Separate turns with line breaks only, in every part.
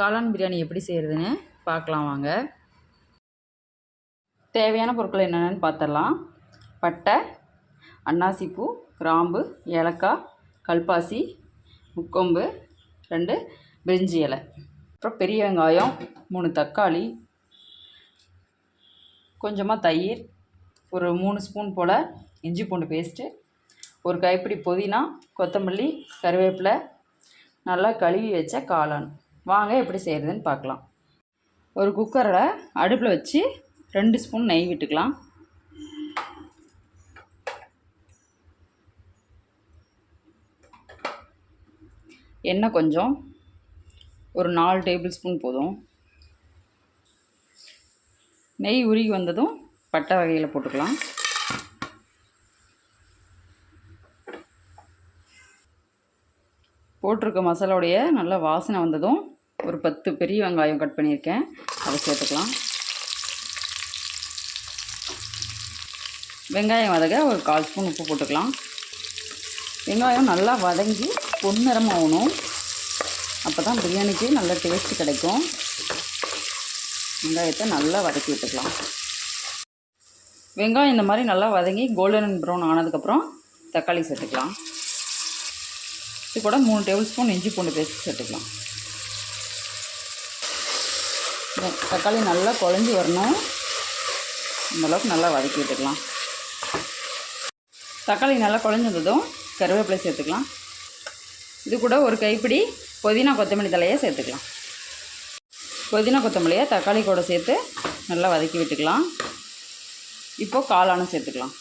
காளான் பிரியாணி எப்படி செய்கிறதுன்னு பார்க்கலாம் வாங்க. தேவையான பொருட்கள் என்னென்னு பார்த்துடலாம். பட்டை அன்னாசிப்பூ கிராம்பு ஏலக்காய் கல்பாசி முக்கொம்பு ரெண்டு பிரிஞ்சி இலை. அப்புறம் பெரிய வெங்காயம் மூணு தக்காளி கொஞ்சமாக தயிர் ஒரு மூணு ஸ்பூன் போல் இஞ்சி பூண்டு பேஸ்ட்டு ஒரு கைப்பிடி புதினா கொத்தமல்லி கருவேப்பிலை நல்லா கழுவி வச்ச காளான். வாங்க எப்படி செய்கிறதுன்னு பார்க்கலாம். ஒரு குக்கரில் அடுப்பில் வச்சு ரெண்டு ஸ்பூன் நெய் விட்டுக்கலாம். எண்ணெய் கொஞ்சம். ஒரு நாலு டேபிள் ஸ்பூன் போதும். நெய் உருகி வந்ததும் பட்டை வகையில் போட்டுக்கலாம். போட்டிருக்க மசாலாவுடைய நல்ல வாசனை வந்ததும் ஒரு பத்து பெரிய வெங்காயம் கட் பண்ணியிருக்கேன். அதை சேர்த்துக்கலாம். வெங்காயம் வதக ஒரு கால் ஸ்பூன் உப்பு போட்டுக்கலாம். வெங்காயம் நல்லா வதங்கி பொன்னிறம் ஆகணும். அப்போ தான் பிரியாணிக்கு நல்ல டேஸ்ட் கிடைக்கும். வெங்காயத்தை நல்லா வதக்கி விட்டுக்கலாம். வெங்காயம் இந்த மாதிரி நல்லா வதங்கி கோல்டன் ப்ரௌன் ஆனதுக்கப்புறம் தக்காளி சேர்த்துக்கலாம். இது கூட மூணு டேபிள் ஸ்பூன் இஞ்சி பூண்டு பேஸ்ட் சேர்த்துக்கலாம். தக்காளி நல்லா குழஞ்சி வரணும். இந்தளவுக்கு நல்லா வதக்கி விட்டுக்கலாம். தக்காளி நல்லா குழஞ்சி வந்ததும் கருவேப்பிலை சேர்த்துக்கலாம். இது கூட ஒரு கைப்பிடி புதினா கொத்தமல்லி தலையை சேர்த்துக்கலாம். புதினா கொத்தமல்லியை தக்காளி கூட சேர்த்து நல்லா வதக்கி விட்டுக்கலாம். இப்போது காளானும் சேர்த்துக்கலாம்.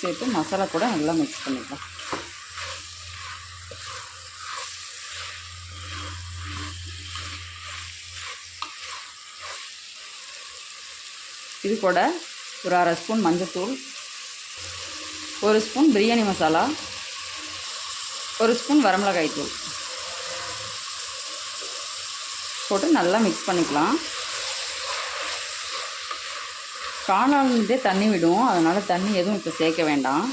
சேர்த்து மசாலா கூட நல்லா மிக்ஸ் பண்ணிக்கலாம். இது கூட ஒரு அரை ஸ்பூன் மஞ்சத்தூள் ஒரு ஸ்பூன் பிரியாணி மசாலா ஒரு ஸ்பூன் வரமிளகாய் தூள். போட்டு நல்லா மிக்ஸ் பண்ணிக்கலாம். காளான்லேருந்தே தண்ணி விடும். அதனால் தண்ணி எதுவும் இப்போ சேர்க்க வேண்டாம்.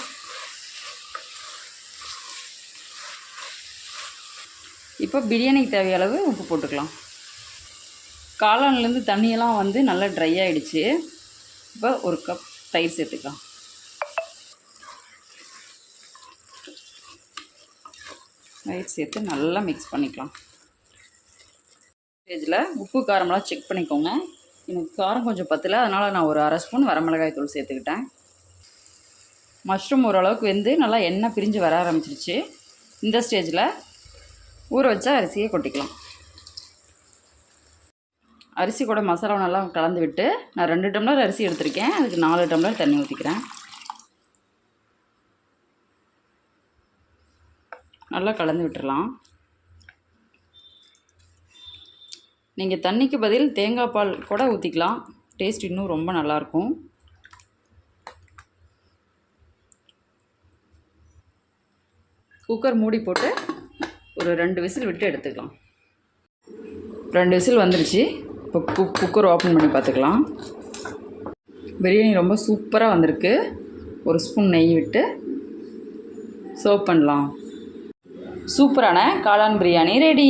இப்போ பிரியாணிக்கு தேவையளவு உப்பு போட்டுக்கலாம். காளான்லேருந்து தண்ணியெல்லாம் வந்து நல்லா ட்ரை ஆகிடுச்சு இப்போ ஒரு கப் தயிர் சேர்த்துக்கலாம். தயிர் சேர்த்து நல்லா மிக்ஸ் பண்ணிக்கலாம். ஸ்டேஜில் உப்பு காரமெல்லாம் செக் பண்ணிக்கோங்க. எனக்கு காரம் கொஞ்சம் பத்தலை அதனால் நான் ஒரு அரை ஸ்பூன் வரமிளகாய் தூள் சேர்த்துக்கிட்டேன். மஷ்ரூம் ஓரளவுக்கு வெந்து நல்லா எண்ணெய் பிரிஞ்சு வர ஆரம்பிச்சிருச்சு. இந்த ஸ்டேஜில் ஊற வச்ச அரிசியை கொட்டிக்கலாம். அரிசி கூட மசாலா நல்லா கலந்து விட்டு நான் ரெண்டு டம்ளர் அரிசி எடுத்திருக்கேன். அதுக்கு நாலு டம்ளர் தண்ணி ஊற்றிக்கிறேன் நல்லா கலந்து விட்டுடலாம் நீங்கள் தண்ணிக்கு பதில் தேங்காய் பால் கூட ஊற்றிக்கலாம் டேஸ்ட் இன்னும் ரொம்ப நல்லாயிருக்கும். குக்கர் மூடி போட்டு ஒரு ரெண்டு விசில் விட்டு எடுத்துக்கலாம். ரெண்டு விசில் வந்துருச்சு. இப்போ குக் குக்கர் ஓப்பன் பண்ணி பார்த்துக்கலாம். பிரியாணி ரொம்ப சூப்பராக வந்திருக்கு. ஒரு ஸ்பூன் நெய் விட்டு சர்வ் பண்ணலாம். சூப்பரான காளான் பிரியாணி ரெடி.